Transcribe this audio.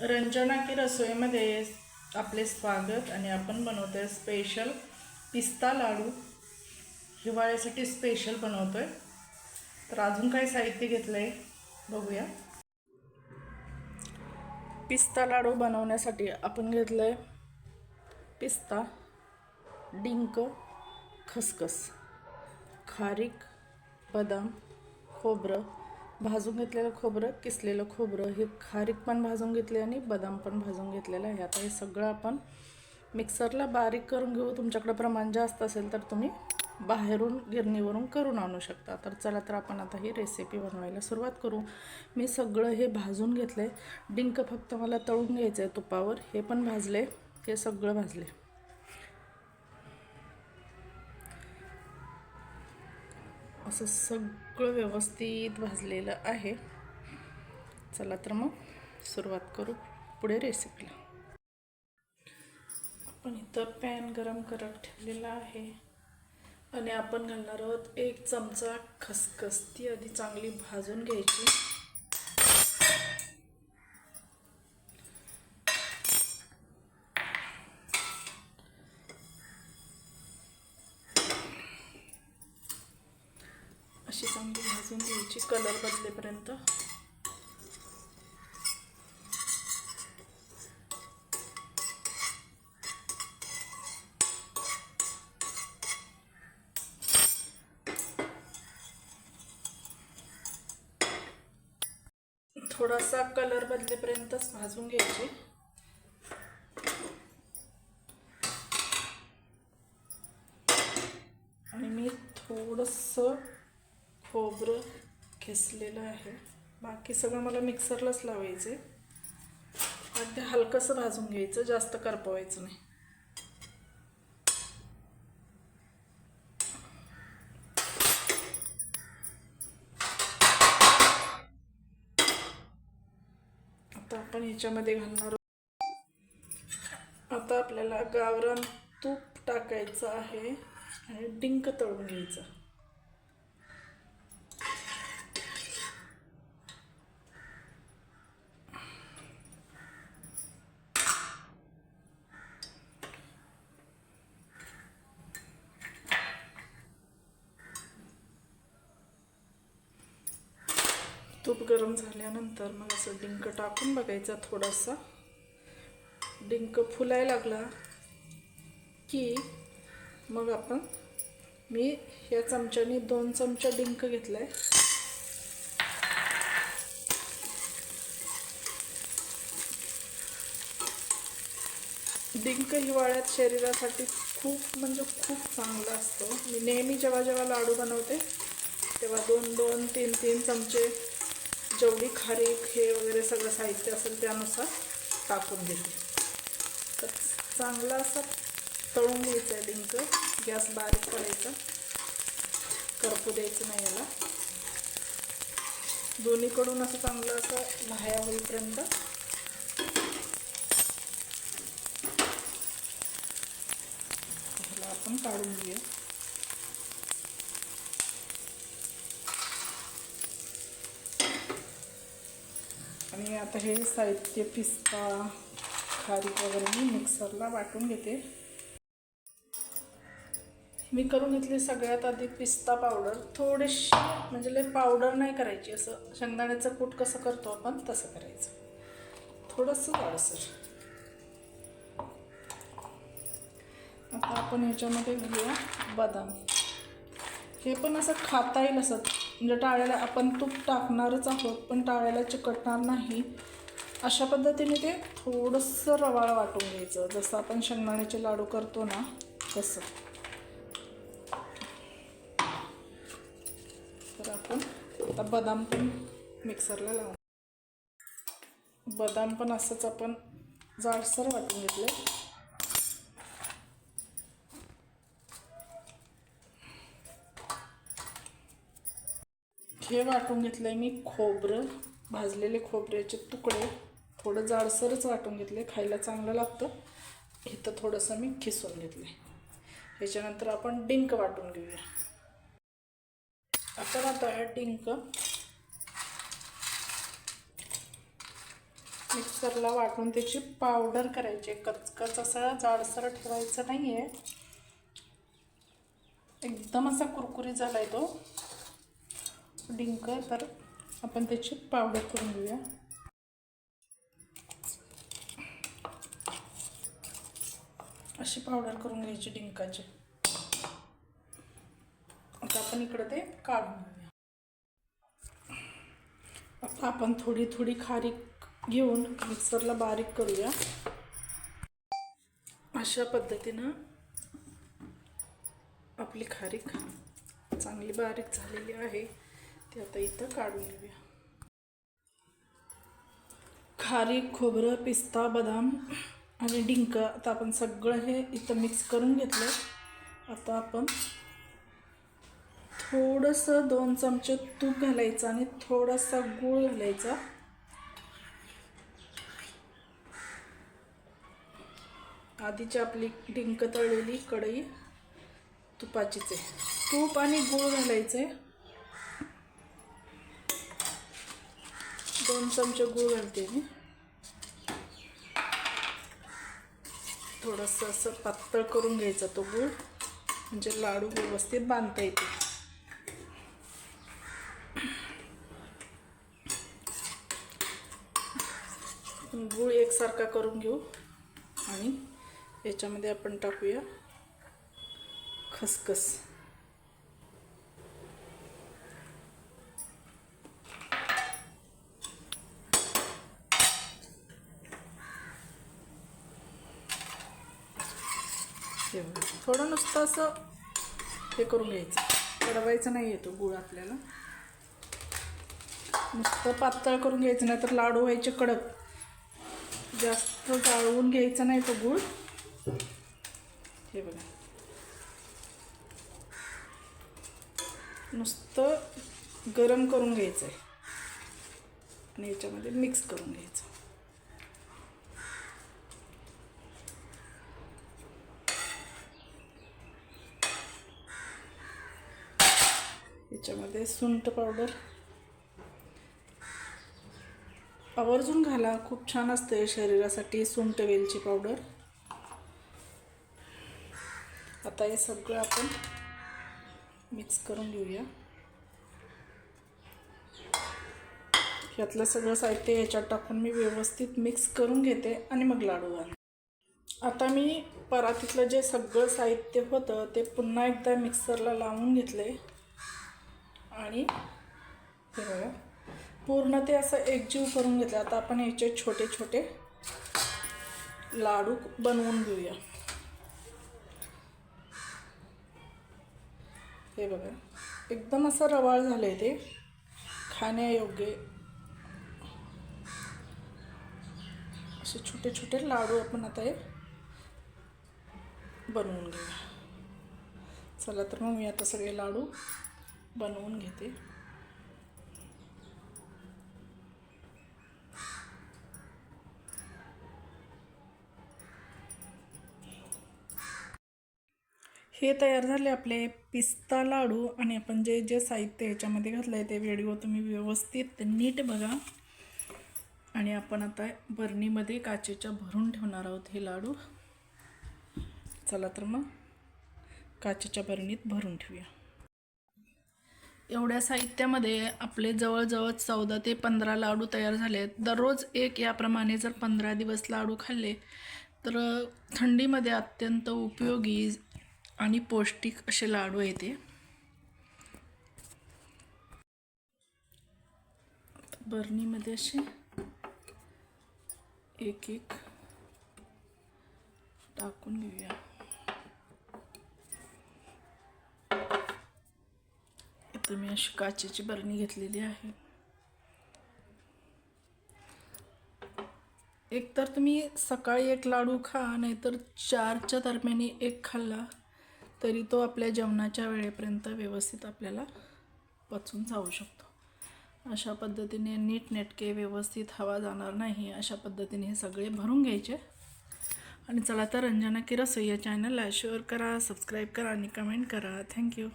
रंजना की रसोईमध्ये आपले स्वागत आणि आपण बनवतोय स्पेशल पिस्ता लाडू. हिवाळ्यासाठी स्पेशल बनवतोय. तर अजून काही साहित्य घेतलं आहे बघूया. पिस्ता लाडू बनवण्यासाठी आपण घेतलं आहे पिस्ता डिंक खसखस खारीक बदाम खोबरं भाजून घेतलेलं खोबरं किसलेलं खोबरं हे खारीक पण भाजून घेतले आणि बदाम पण भाजून घेतलेलं आहे. आता हे सगळं आपण मिक्सरला बारीक करून घेऊ. तुमच्याकडं प्रमाण जास्त असेल तर तुम्ही बाहेरून गिरणीवरून करून आणू शकता. तर चला तर आपण आता ही रेसिपी बनवायला सुरुवात करू. मी सगळं हे भाजून घेतलं आहे डिंक फक्त मला तळून घ्यायचं आहे तुपावर. हे पण भाजले. हे सगळं भाजले. असं सगळं व्यवस्थित भाजलेलं आहे. चला तर मग सुरुवात करू पुढे रेसिपीला आपण इथं पॅन गरम करत ठेवलेला आहे. आणि आपण घालणार आहोत एक चमचा खसखस. ती आधी चांगली भाजून घ्यायची. अशी भाजून घ्यायची कलर बदलेपर्यंत. थोडासा कलर बदलेपर्यंतच भाजून घ्यायची. आणि मी थोडंसं खोबरं खेचलेलं आहे. बाकी सगळं मला मिक्सरलाच लावायचं आहे आणि ते हलकंसं भाजून घ्यायचं जास्त करपवायचं नाही. आता आपण ह्याच्यामध्ये घालणार आहोत. आता आपल्याला गावरान तूप टाकायचं आहे आणि डिंक तळून घ्यायचं. तूप गरम झाल्यानंतर मग असं डिंक टाकून बघायचा थोडासा. डिंक फुलायला लागला की मग आपण मी या चमच्याने दोन चमचा डिंक घेतलाय. डिंक हिवाळ्यात शरीरासाठी खूप म्हणजे खूप चांगलं असतं. मी नेहमी जेव्हा जेव्हा लाडू बनवते तेव्हा दोन दोन तीन तीन चमचे जेवढी खारीक हे वगैरे सगळं साहित्य असेल त्यानुसार टाकून घेते तर चांगला असं तळून घ्यायचं आहे डिंक गॅस बारीक करायचा करपू द्यायचं नाही याला. दोन्हीकडून असं चांगलं असं लाह्या होईपर्यंत. ह्याला आपण काढून घेऊया आणि आता हे साहित्य पिस्ता खारीक वगैरे मी मिक्सरला वाटून घेते. मी करून घेतली सगळ्यात आधी पिस्ता पावडर थोडीशी म्हणजे लय पावडर नाही करायची असं शेंगदाण्याचं कूट कसं करतो आपण तसं करायचं. थोडंसं जाडसर आता आपण ह्याच्यामध्ये घेऊया बदाम. हे पण असं खाता येईल असं. म्हणजे टाळ्याला आपण तूप टाकणारच आहोत पण टाळ्याला चिकटणार नाही. अशा पद्धतीने ते थोडंसं रवाळ वाटून घ्यायचं. जसं आपण शेंगदाण्याचे लाडू करतो ना तसं. तर आपण आता बदाम पण मिक्सरला लावू. बदाम पण असंच आपण जाडसर वाटून घेतलं हे वाटून घेतलं आहे मी खोबरं भाजलेले खोबऱ्याचे तुकडे. थोडं जाडसरच वाटून घेतले खायला चांगलं लागतं. इथं थोडंसं मी खिसून घेतलंय. ह्याच्यानंतर आपण डिंक वाटून घेऊया. आपण आता हा डिंक मिक्सरला वाटून त्याची पावडर करायची कचकच असं जाडसर ठेवायचं नाही आहे एकदम असा कुरकुरीत झाला आहे तो. डिंक तर आपण त्याची पावडर करून घेऊया. अशी पावडर करून घ्यायची डिंकाची. आता आपण इकडं ते काढून घेऊया. आता आपण थोडी थोडी खारीक घेऊन मिक्सरला बारीक करूया. अशा पद्धतीनं आपली खारीक चांगली बारीक झालेली आहे. ते आता इथं काढून घेऊया. खारीक खोबरं पिस्ता बदाम आणि डिंक. आता आपण सगळं हे इथं मिक्स करून घेतलं आता आपण थोडंसं दोन चमचे तूप घालायचं आणि थोडासा गूळ घालायचा. आधीची आपली डिंक तळलेली कढई तुपाचीच आहे. तूप आणि गूळ घालायचे दोन चमचे गूळ घालते मी. थोडंसं असं पातळ करून घ्यायचा तो गूळ. म्हणजे लाडू व्यवस्थित बांधता येते. गूळ एकसारखा करून घेऊ. आणि याच्यामध्ये आपण टाकूया खसखस. तेव्हा थोडं नुसतं असं हे करून घ्यायचं. कडवायचं नाही येतो गुळ आपल्याला. नुसतं पातळ करून घ्यायचं नाही तर लाडू व्हायचे कडक. जास्त जाळवून घ्यायचा नाही तो गुळ. हे बघा. नुसतं गरम करून घ्यायचं आहे आणि याच्यामध्ये मिक्स करून घ्यायचं याच्यामध्ये सुंठ पावडर आवर्जून घाला. खूप छान असते शरीरासाठी सुंठ वेलची पावडर आता हे सगळं आपण मिक्स करून घेऊया. यातलं सगळं साहित्य याच्यात टाकून मी व्यवस्थित मिक्स करून घेते आणि मग लाडू घाल आता मी परातीतलं जे सगळं साहित्य होतं ते पुन्हा एकदा मिक्सरला लावून घेतलं आहे आणि हे बघा पूर्ण ते असं एकजीव करून घेतलं. आता आपण याचे छोटे छोटे लाडू बनवून घेऊया. हे बघा एकदम असं रवाळ झालं आहे ते. खाण्यायोग्य असे छोटे छोटे लाडू आपण आता हे बनवून घेऊया. चला तर मग मी आता सगळे लाडू बनवून घेते. हे तयार झाले आपले पिस्ता लाडू आणि आपण जे जे साहित्य ह्याच्यामध्ये घातलं आहे ते व्हिडिओ तुम्ही व्यवस्थित नीट बघा. आणि आपण आता बरणीमध्ये काचेच्या भरून ठेवणार आहोत हे लाडू. चला तर मग काचेच्या बरणीत भरून ठेवूया. एवढ्या साहित्यामध्ये आपले जवळजवळ चौदा ते पंधरा लाडू तयार झाले आहेत दररोज एक याप्रमाणे जर पंधरा दिवस लाडू खाल्ले तर थंडीमध्ये अत्यंत उपयोगी आणि पौष्टिक असे लाडू येते बर्नीमध्ये बरणीमध्ये असे एक एक टाकून घेऊया. इथं मी अशी काचेची बरणी घेतलेली आहे. एक तर तुम्ही सकाळी एक लाडू खा नाहीतर चारच्या दरम्याने एक खाल्ला तरी तो आपल्या जेवणाच्या वेळेपर्यंत व्यवस्थित आपल्याला पचून जाऊ शकतो. अशा पद्धतीने नीटनेटके व्यवस्थित हवा जाणार नाही अशा पद्धतीने हे सगळे भरून घ्यायचे. आणि चला तर रंजना की रसोई या चॅनलला शेअर करा सबस्क्राईब करा आणि कमेंट करा. थँक्यू